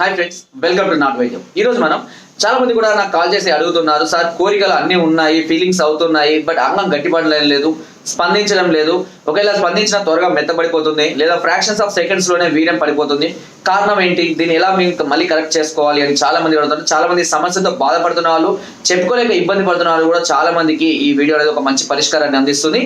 Hi friends welcome to నాట్ వైద్యం ఈ రోజు మనం చాలా మంది కూడా నాకు కాల్ చేసి అడుగుతున్నారు. సార్ కోరికలు అన్నీ ఉన్నాయి ఫీలింగ్స్ అవుతున్నాయి బట్ అంగం గట్టిపడలేం లేదు స్పందించడం లేదు. ఒకవేళ స్పందించిన త్వరగా మెత్తబడిపోతుంది లేదా ఫ్రాక్షన్స్ ఆఫ్ సెకండ్స్లోనే వీర్యం పడిపోతుంది. కారణం ఏంటి? దీన్ని ఎలా మేము మళ్ళీ కరెక్ట్ చేసుకోవాలి అని చాలా మంది అడుగుతున్నారు. చాలా మంది సమస్యతో బాధపడుతున్న వాళ్ళు చెప్పుకోలేక ఇబ్బంది పడుతున్న వాళ్ళు కూడా చాలా మందికి ఈ వీడియో అనేది ఒక మంచి పరిష్కారాన్ని అందిస్తుంది.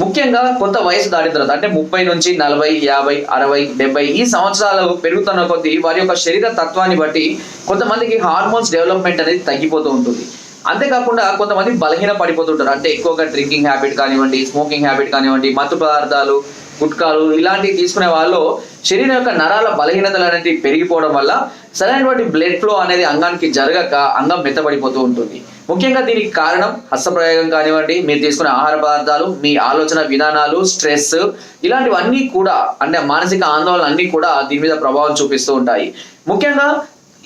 ముఖ్యంగా కొంత వయసు దాటిన తర్వాత అంటే ముప్పై నుంచి నలభై యాభై అరవై డెబ్బై ఈ సంవత్సరాలు పెరుగుతున్న కొద్దీ వారి యొక్క శరీర తత్వాన్ని బట్టి కొంతమందికి హార్మోన్స్ డెవలప్మెంట్ అనేది తగ్గిపోతూ ఉంటుంది. అంతేకాకుండా కొంతమంది బలహీన పడిపోతుంటారు అంటే ఎక్కువగా డ్రింకింగ్ హ్యాబిట్ కానివ్వండి స్మోకింగ్ హ్యాబిట్ కానివ్వండి మత్తు పదార్థాలు గుట్కాలు ఇలాంటివి తీసుకునే వాళ్ళు శరీరం యొక్క నరాల బలహీనతలు అనేది పెరిగిపోవడం వల్ల సరైనటువంటి బ్లడ్ ఫ్లో అనేది అంగానికి జరగక అంగం మెత్తబడిపోతూ ఉంటుంది. ముఖ్యంగా దీనికి కారణం హస్తప్రయోగం కానివ్వండి మీరు తీసుకునే ఆహార పదార్థాలు మీ ఆలోచన విధానాలు స్ట్రెస్ ఇలాంటివన్నీ కూడా అంటే మానసిక ఆందోళన అన్నీ కూడా దీని మీద ప్రభావం చూపిస్తూ ఉంటాయి. ముఖ్యంగా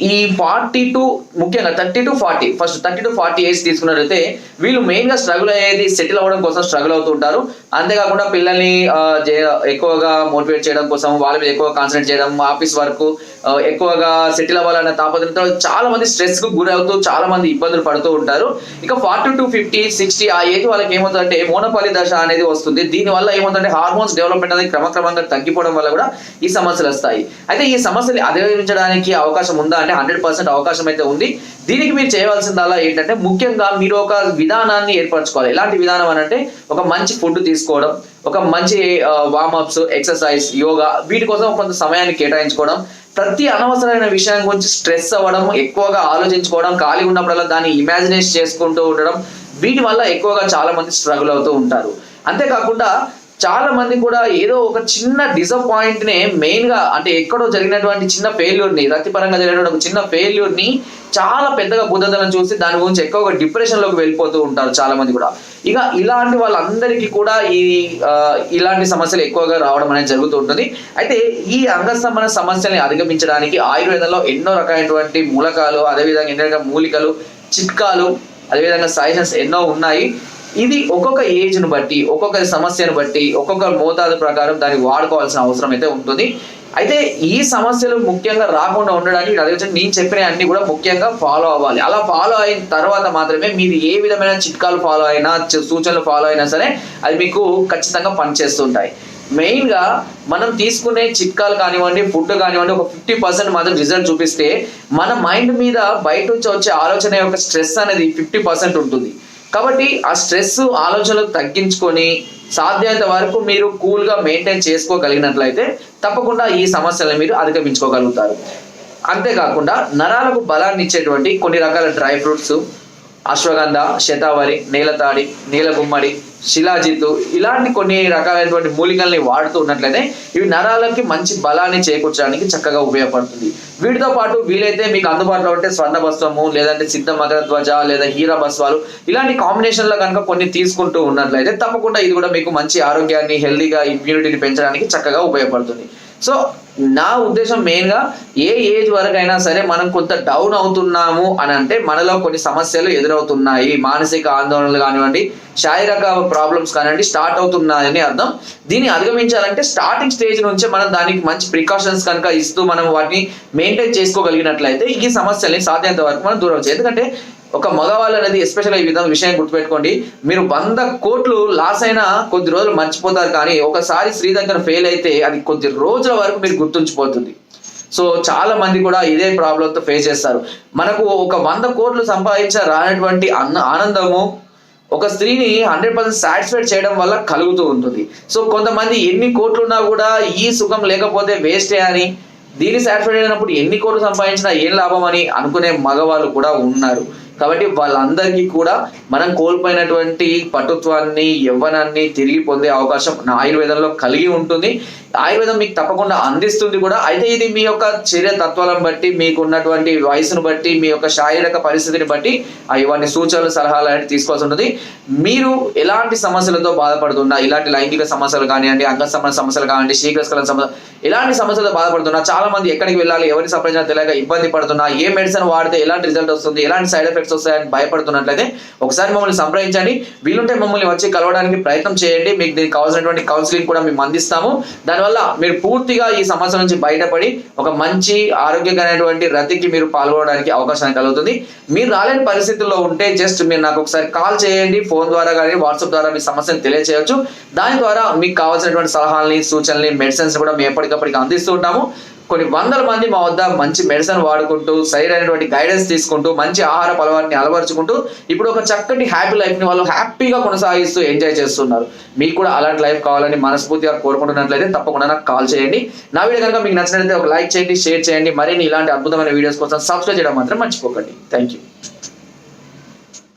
ఈ ఫార్టీ టు ముఖ్యంగా thirty to forty first thirty to forty age తీసుకున్నట్లయితే వీళ్ళు మెయిన్గా స్ట్రగుల్ అయ్యేది సెటిల్ అవ్వడం కోసం స్ట్రగుల్ అవుతూ ఉంటారు. అంతేకాకుండా పిల్లల్ని ఎక్కువగా మోటివేట్ చేయడం కోసం వాళ్ళ మీద ఎక్కువ కాన్సన్ట్రేట్ చేయడం ఆఫీస్ వర్క్ ఎక్కువగా సెటిల్ అవ్వాలన్న తాపత్రయంతో చాలా మంది స్ట్రెస్కు గురవుతూ చాలా మంది ఇబ్బందులు పడుతూ ఉంటారు. ఇక ఫార్టీ టు ఫిఫ్టీ సిక్స్టీ ఆ ఏజ్ వాళ్ళకి ఏమవుతుందంటే మోనపల్లి దశ అనేది వస్తుంది. దీనివల్ల ఏమవుతుందంటే హార్మోన్స్ డెవలప్మెంట్ అనేది క్రమక్రమంగా తగ్గిపోవడం వల్ల కూడా ఈ సమస్యలు వస్తాయి. అయితే ఈ సమస్యలు అధిగమించడానికి అవకాశం ఉందా అంటే హండ్రెడ్ పర్సెంట్ అవకాశం అయితే ఉంది. దీనికి మీరు చేయవలసిందల్లా ఏంటంటే ముఖ్యంగా మీరు ఒక విధానాన్ని ఏర్పరచుకోవాలి. ఎలాంటి విధానం అని అంటే ఒక మంచి ఫుడ్ తీసుకోవడం ఒక మంచి వార్మప్స్ ఎక్సర్సైజ్ యోగా వీటి కోసం కొంత సమయాన్ని కేటాయించుకోవడం ప్రతి అనవసరమైన విషయం గురించి స్ట్రెస్ అవ్వడం ఎక్కువగా ఆలోచించుకోవడం ఖాళీ ఉన్నప్పుడల్లా దాన్ని ఇమాజినేషన్ చేసుకుంటూ ఉండడం వీటి వల్ల ఎక్కువగా చాలా మంది స్ట్రగుల్ అవుతూ ఉంటారు. అంతేకాకుండా చాలా మంది కూడా ఏదో ఒక చిన్న డిసప్పాయింట్ నే మెయిన్గా అంటే ఎక్కడో జరిగినటువంటి చిన్న ఫెయిల్యూర్ని రతిపరంగా జరిగినటువంటి ఒక చిన్న ఫెయిల్యూర్ని చాలా పెద్దగా బుద్ధతలను చూసి దాని గురించి ఎక్కువగా డిప్రెషన్లోకి వెళ్ళిపోతూ ఉంటారు చాలా మంది కూడా. ఇక ఇలాంటి వాళ్ళందరికీ కూడా ఈ ఇలాంటి సమస్యలు ఎక్కువగా రావడం అనేది జరుగుతూ ఉంటుంది. అయితే ఈ అంగస్తంభన సమస్యల్ని అధిగమించడానికి ఆయుర్వేదంలో ఎన్నో రకమైనటువంటి మూలకాలు అదేవిధంగా ఎన్నో రకాల మూలికలు చిట్కాలు అదేవిధంగా సైజెస్ ఎన్నో ఉన్నాయి. ఇది ఒక్కొక్క ఏజ్ను బట్టి ఒక్కొక్క సమస్యను బట్టి ఒక్కొక్క మోతాదు ప్రకారం దాన్ని వాడుకోవాల్సిన అవసరం అయితే ఉంటుంది. అయితే ఈ సమస్యలు ముఖ్యంగా రాకుండా ఉండడానికి అదేవిధంగా నేను చెప్పిన అన్ని కూడా ముఖ్యంగా ఫాలో అవ్వాలి. అలా ఫాలో అయిన తర్వాత మాత్రమే మీరు ఏ విధమైన చిట్కాలు ఫాలో అయినా సూచనలు ఫాలో అయినా సరే అది మీకు ఖచ్చితంగా పనిచేస్తుంటాయి. మెయిన్గా మనం తీసుకునే చిట్కాలు కానివ్వండి ఫుడ్ కానివ్వండి ఒక ఫిఫ్టీ పర్సెంట్ మాత్రం రిజల్ట్ చూపిస్తే మన మైండ్ మీద బయట నుంచి వచ్చే ఆలోచన యొక్క స్ట్రెస్ అనేది ఫిఫ్టీ పర్సెంట్ ఉంటుంది. కాబట్టి ఆ స్ట్రెస్ ఆలోచనలు తగ్గించుకొని సాధ్యత వరకు మీరు కూల్గా మెయింటైన్ చేసుకోగలిగినట్లయితే తప్పకుండా ఈ సమస్యలను మీరు అధిగమించుకోగలుగుతారు. అంతేకాకుండా నరాలకు బలాన్ని ఇచ్చేటువంటి కొన్ని రకాల డ్రై ఫ్రూట్స్ అశ్వగంధ శతావరి నీలతాడి నీలగుమ్మడి శిలాజిత్తు ఇలాంటి కొన్ని రకాలైనటువంటి మూలికల్ని వాడుతూ ఉన్నట్లయితే ఇవి నరాలకి మంచి బలాన్ని చేకూర్చడానికి చక్కగా ఉపయోగపడుతుంది. వీటితో పాటు వీలైతే మీకు అందుబాటులో ఉంటే స్వర్ణ భస్వము లేదంటే సిద్ధ మకరధ్వజ లేదా హీరా భస్వాలు ఇలాంటి కాంబినేషన్లో కనుక కొన్ని తీసుకుంటూ ఉన్నట్లయితే తప్పకుండా ఇది కూడా మీకు మంచి ఆరోగ్యాన్ని హెల్దీగా ఇమ్యూనిటీని పెంచడానికి చక్కగా ఉపయోగపడుతుంది. సో నా ఉద్దేశం మెయిన్గా ఏ ఏజ్ వరకైనా సరే మనం కొంత డౌన్ అవుతున్నాము అని అంటే మనలో కొన్ని సమస్యలు ఎదురవుతున్నాయి. మానసిక ఆందోళనలు కానివ్వండి శారీరక ప్రాబ్లమ్స్ కానివ్వండి స్టార్ట్ అవుతున్నాయని అర్థం. దీన్ని అధిగమించాలంటే స్టార్టింగ్ స్టేజ్ నుంచే మనం దానికి మంచి ప్రికాషన్స్ కనుక ఇస్తూ మనం వాటిని మెయింటైన్ చేసుకోగలిగినట్లయితే ఈ సమస్యల్ని సాధ్యంత వరకు మనం దూరం చేయాలి ఎందుకంటే ఒక మగవాళ్ళు అనేది ఎస్పెషల్ ఈ విధంగా విషయం గుర్తుపెట్టుకోండి. మీరు వంద కోట్లు లాస్ అయినా కొద్ది రోజులు మర్చిపోతారు కానీ ఒకసారి స్త్రీ దగ్గర ఫెయిల్ అయితే అది కొద్ది రోజుల వరకు మీరు గుర్తుంచిపోతుంది సో చాలా మంది కూడా ఇదే ప్రాబ్లంతో ఫేస్ చేస్తారు. మనకు ఒక వంద కోట్లు సంపాదించిన రానటువంటి అన్న ఆనందము ఒక స్త్రీని హండ్రెడ్ పర్సెంట్ సాటిస్ఫైడ్ చేయడం వల్ల కలుగుతూ ఉంటుంది. సో కొంతమంది ఎన్ని కోట్లు ఉన్నా కూడా ఈ సుఖం లేకపోతే వేస్టే అని దీన్ని సాటిస్ఫైడ్ అయినప్పుడు ఎన్ని కోట్లు సంపాదించినా ఏం లాభం అని అనుకునే మగవాళ్ళు కూడా ఉన్నారు. కాబట్టి వాళ్ళందరికీ కూడా మనం కోల్పోయినటువంటి పటుత్వాన్ని యవ్వనాన్ని తిరిగి పొందే అవకాశం నా ఆయుర్వేదంలో కలిగి ఉంటుంది. ఆయుర్వేదం మీకు తప్పకుండా అందిస్తుంది కూడా. అయితే ఇది మీ యొక్క చర్య తత్వాలను బట్టి మీకు ఉన్నటువంటి వయసును బట్టి మీ యొక్క శారీరక పరిస్థితిని బట్టి ఇవన్నీ సూచనలు సలహాలు అనేది తీసుకోవాల్సి ఉంటుంది. మీరు ఎలాంటి సమస్యలతో బాధపడుతున్నా ఇలాంటి లైంగిక సమస్యలు కానివ్వండి అంగ సంబంధ సమస్యలు కానివ్వండి శీఘ్రస్కలం సమస్య ఎలాంటి సమస్యలతో బాధపడుతున్నా చాలా మంది ఎక్కడికి వెళ్ళాలి ఎవరిని సంప్రదించాలి తెలియక ఇబ్బంది పడుతున్నా ఏ మెడిసిన్ వాడితే ఎలాంటి రిజల్ట్ వస్తుంది ఎలాంటి సైడ్ ఎఫెక్ట్స్ వస్తాయని భయపడుతున్నట్లయితే ఒకసారి మమ్మల్ని సంప్రదించండి. వీలుంటే మమ్మల్ని వచ్చి కలవడానికి ప్రయత్నం చేయండి. మీకు దీనికి కావాల్సినటువంటి కౌన్సిలింగ్ కూడా మేము అందిస్తాము. దాని దానివల్ల మీరు పూర్తిగా ఈ సమస్య నుంచి బయటపడి ఒక మంచి ఆరోగ్యకరమైనటువంటి రతికి మీరు పాల్గొనడానికి అవకాశం కలుగుతుంది. మీరు రాలేని పరిస్థితుల్లో ఉంటే జస్ట్ మీరు నాకు ఒకసారి కాల్ చేయండి ఫోన్ ద్వారా కానీ వాట్సాప్ ద్వారా మీ సమస్యను తెలియచేయొచ్చు. దాని ద్వారా మీకు కావాల్సినటువంటి సలహాలని సూచనల్ని మెడిసిన్స్ కూడా మేము ఎప్పటికప్పటికి అందిస్తూ ఉంటాము. కొన్ని వందల మంది మా వద్ద మంచి మెడిసిన్ వాడుకుంటూ సరైనటువంటి గైడెన్స్ తీసుకుంటూ మంచి ఆహార అలవాటుని అలవరుచుకుంటూ ఇప్పుడు ఒక చక్కటి హ్యాపీ లైఫ్ని వాళ్ళు హ్యాపీగా కొనసాగిస్తూ ఎంజాయ్ చేస్తున్నారు. మీకు కూడా అలాంటి లైఫ్ కావాలని మనస్ఫూర్తిగా కోరుకుంటున్నట్లయితే తప్పకుండా నాకు కాల్ చేయండి. నా వీడియో కనుక మీకు నచ్చినట్లయితే ఒక లైక్ చేయండి షేర్ చేయండి. మరిన్ని ఇలాంటి అద్భుతమైన వీడియోస్ కోసం సబ్స్క్రైబ్ చేయడం మాత్రం మర్చిపోకండి. Thank you